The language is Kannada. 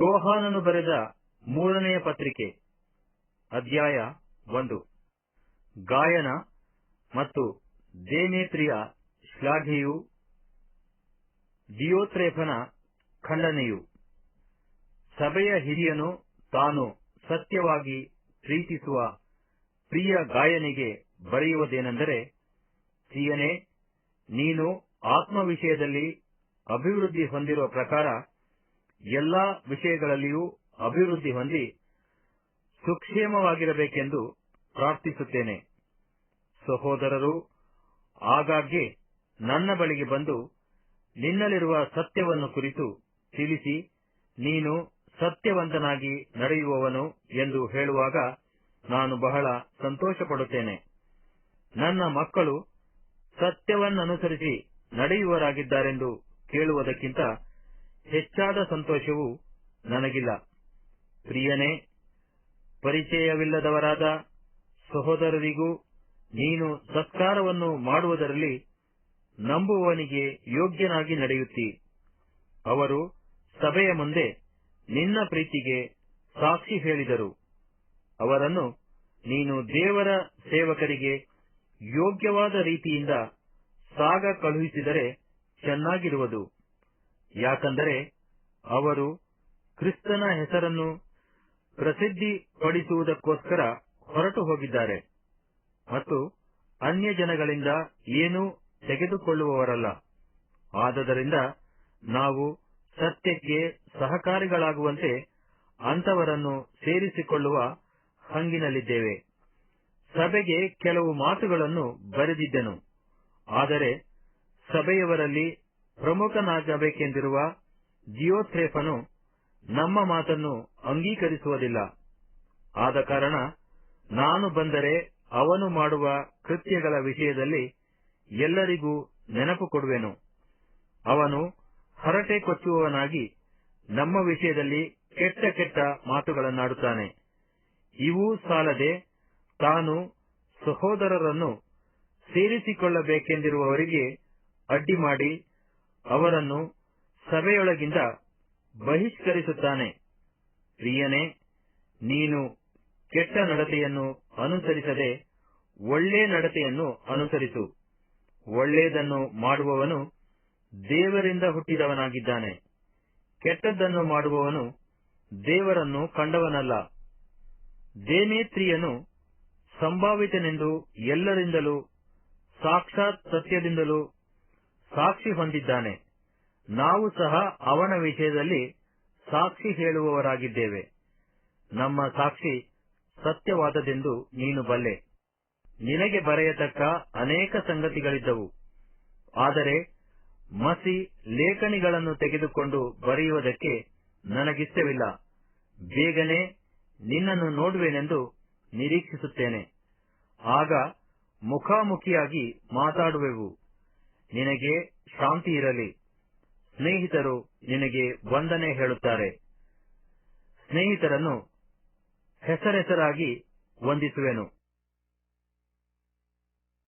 ಯೋಹಾನನು ಬರೆದ ಮೂರನೆಯ ಪತ್ರಿಕೆ, ಅಧ್ಯಾಯ ಒಂದು. ಗಾಯನ ಮತ್ತು ದೇಮೇತ್ರಿಯ ಶ್ಲಾಘೆಯು ದಿಯೋತ್ರೇಫನ ಖಂಡನೆಯು. ಸಭೆಯ ಹಿರಿಯನು ತಾನು ಸತ್ಯವಾಗಿ ಪ್ರೀತಿಸುವ ಪ್ರಿಯ ಗಾಯನಿಗೆ ಬರೆಯುವುದೇನೆಂದರೆ ಪ್ರಿಯನೇ ನೀನು ಆತ್ಮ ವಿಷಯದಲ್ಲಿ ಅಭಿವೃದ್ಧಿ ಹೊಂದಿರುವ ಪ್ರಕಾರ ಎಲ್ಲಾ ವಿಷಯಗಳಲ್ಲಿಯೂ ಅಭಿವೃದ್ಧಿ ಹೊಂದಿ ಸುಕ್ಷೇಮವಾಗಿರಬೇಕೆಂದು ಪ್ರಾರ್ಥಿಸುತ್ತೇನೆ. ಸಹೋದರರು, ಆಗಾಗ್ಗೆ ನನ್ನ ಬಳಿಗೆ ಬಂದು ನಿನ್ನಲ್ಲಿರುವ ಸತ್ಯವನ್ನು ಕುರಿತು ತಿಳಿಸಿ, ನೀನು ಸತ್ಯವಂತನಾಗಿ ನಡೆಯುವವನು ಎಂದು ಹೇಳುವಾಗ ನಾನು ಬಹಳ ಸಂತೋಷಪಡುತ್ತೇನೆ. ನನ್ನ ಮಕ್ಕಳು ಸತ್ಯವನ್ನನುಸರಿಸಿ ನಡೆಯುವರಾಗಿದ್ದಾರೆಂದು ಕೇಳುವುದಕ್ಕಿಂತ ಹೆಚ್ಚಾದ ಸಂತೋಷವು ನನಗಿಲ್ಲ. ಪ್ರಿಯನೇ, ಪರಿಚಯವಿಲ್ಲದವರಾದ ಸಹೋದರರಿಗೂ ನೀನು ಸತ್ಕಾರವನ್ನು ಮಾಡುವುದರಲ್ಲಿ ನಂಬುವವನಿಗೆ ಯೋಗ್ಯನಾಗಿ ನಡೆಯುತ್ತಿ. ಅವರು ಸಭೆಯ ಮುಂದೆ ನಿನ್ನ ಪ್ರೀತಿಗೆ ಸಾಕ್ಷಿ ಹೇಳಿದರು. ಅವರನ್ನು ನೀನು ದೇವರ ಸೇವಕರಿಗೆ ಯೋಗ್ಯವಾದ ರೀತಿಯಿಂದ ಸಾಗ ಕಳುಹಿಸಿದರೆ ಚೆನ್ನಾಗಿರುವುದು. ಯಾಕಂದರೆ ಅವರು ಕ್ರಿಸ್ತನ ಹೆಸರನ್ನು ಪ್ರಸಿದ್ಧಿಪಡಿಸುವುದಕ್ಕೋಸ್ಕರ ಹೊರಟು ಹೋಗಿದ್ದಾರೆ ಮತ್ತು ಅನ್ಯ ಜನಗಳಿಂದ ಏನೂ ತೆಗೆದುಕೊಳ್ಳುವವರಲ್ಲ. ಆದದರಿಂದ ನಾವು ಸತ್ಯಕ್ಕೆ ಸಹಕಾರಿಗಳಾಗುವಂತೆ ಅಂತವರನ್ನು ಸೇರಿಸಿಕೊಳ್ಳುವ ಹಂಗಿನಲ್ಲಿದ್ದೇವೆ. ಸಭೆಗೆ ಕೆಲವು ಮಾತುಗಳನ್ನು ಬರೆದಿದ್ದೆನು. ಆದರೆ ಸಭೆಯವರಲ್ಲಿ ಪ್ರಮುಖನಾಗಬೇಕೆಂದಿರುವ ಜಿಯೋಥ್ರೇಫನು ನಮ್ಮ ಮಾತನ್ನು ಅಂಗೀಕರಿಸುವುದಿಲ್ಲ. ಆದ ಕಾರಣ ನಾನು ಬಂದರೆ ಅವನು ಮಾಡುವ ಕೃತ್ಯಗಳ ವಿಷಯದಲ್ಲಿ ಎಲ್ಲರಿಗೂ ನೆನಪು ಕೊಡುವೆನು. ಅವನು ಹರಟೆ ಕೊಚ್ಚುವವನಾಗಿ ನಮ್ಮ ವಿಷಯದಲ್ಲಿ ಕೆಟ್ಟ ಕೆಟ್ಟ ಮಾತುಗಳನ್ನಾಡುತ್ತಾನೆ. ಇವೂ ಸಾಲದೆ ತಾನು ಸಹೋದರರನ್ನು ಸೇರಿಸಿಕೊಳ್ಳಬೇಕೆಂದಿರುವವರಿಗೆ ಅಡ್ಡಿ ಮಾಡಿ ಅವರನ್ನು ಸಭೆಯೊಳಗಿಂದ ಬಹಿಷ್ಕರಿಸುತ್ತಾನೆ. ಪ್ರಿಯನೇ, ನೀನು ಕೆಟ್ಟ ನಡತೆಯನ್ನು ಅನುಸರಿಸದೆ ಒಳ್ಳೆ ನಡತೆಯನ್ನು ಅನುಸರಿಸು. ಒಳ್ಳೆಯದನ್ನು ಮಾಡುವವನು ದೇವರಿಂದ ಹುಟ್ಟಿದವನಾಗಿದ್ದಾನೆ. ಕೆಟ್ಟದ್ದನ್ನು ಮಾಡುವವನು ದೇವರನ್ನು ಕಂಡವನಲ್ಲ. ದೇನೇತ್ರಿಯನು ಸಂಭಾವಿತನೆಂದು ಎಲ್ಲರಿಂದಲೂ, ಸಾಕ್ಷಾತ್ ಸತ್ಯದಿಂದಲೂ ಸಾಕ್ಷಿ ಹೊಂದಿದ್ದಾನೆ. ನಾವು ಸಹ ಅವನ ವಿಷಯದಲ್ಲಿ ಸಾಕ್ಷಿ ಹೇಳುವವರಾಗಿದ್ದೇವೆ. ನಮ್ಮ ಸಾಕ್ಷಿ ಸತ್ಯವಾದದೆಂದು ನೀನು ಬಲ್ಲೆ. ನಿನಗೆ ಬರೆಯತಕ್ಕ ಅನೇಕ ಸಂಗತಿಗಳಿದ್ದವು. ಆದರೆ ಮಸಿ ಲೇಖನಿಗಳನ್ನು ತೆಗೆದುಕೊಂಡು ಬರೆಯುವುದಕ್ಕೆ ನನಗಿಷ್ಟವಿಲ್ಲ. ಬೇಗನೆ ನಿನ್ನನ್ನು ನೋಡುವೆನೆಂದು ನಿರೀಕ್ಷಿಸುತ್ತೇನೆ. ಆಗ ಮುಖಾಮುಖಿಯಾಗಿ ಮಾತಾಡುವೆವು. ನಿನಗೆ ಶಾಂತಿ ಇರಲಿ. ಸ್ನೇಹಿತರು ನಿನಗೆ ವಂದನೆ ಹೇಳುತ್ತಾರೆ. ಸ್ನೇಹಿತರನ್ನು ಹೆಸರೆಸರಾಗಿ ವಂದಿಸುವೆನು.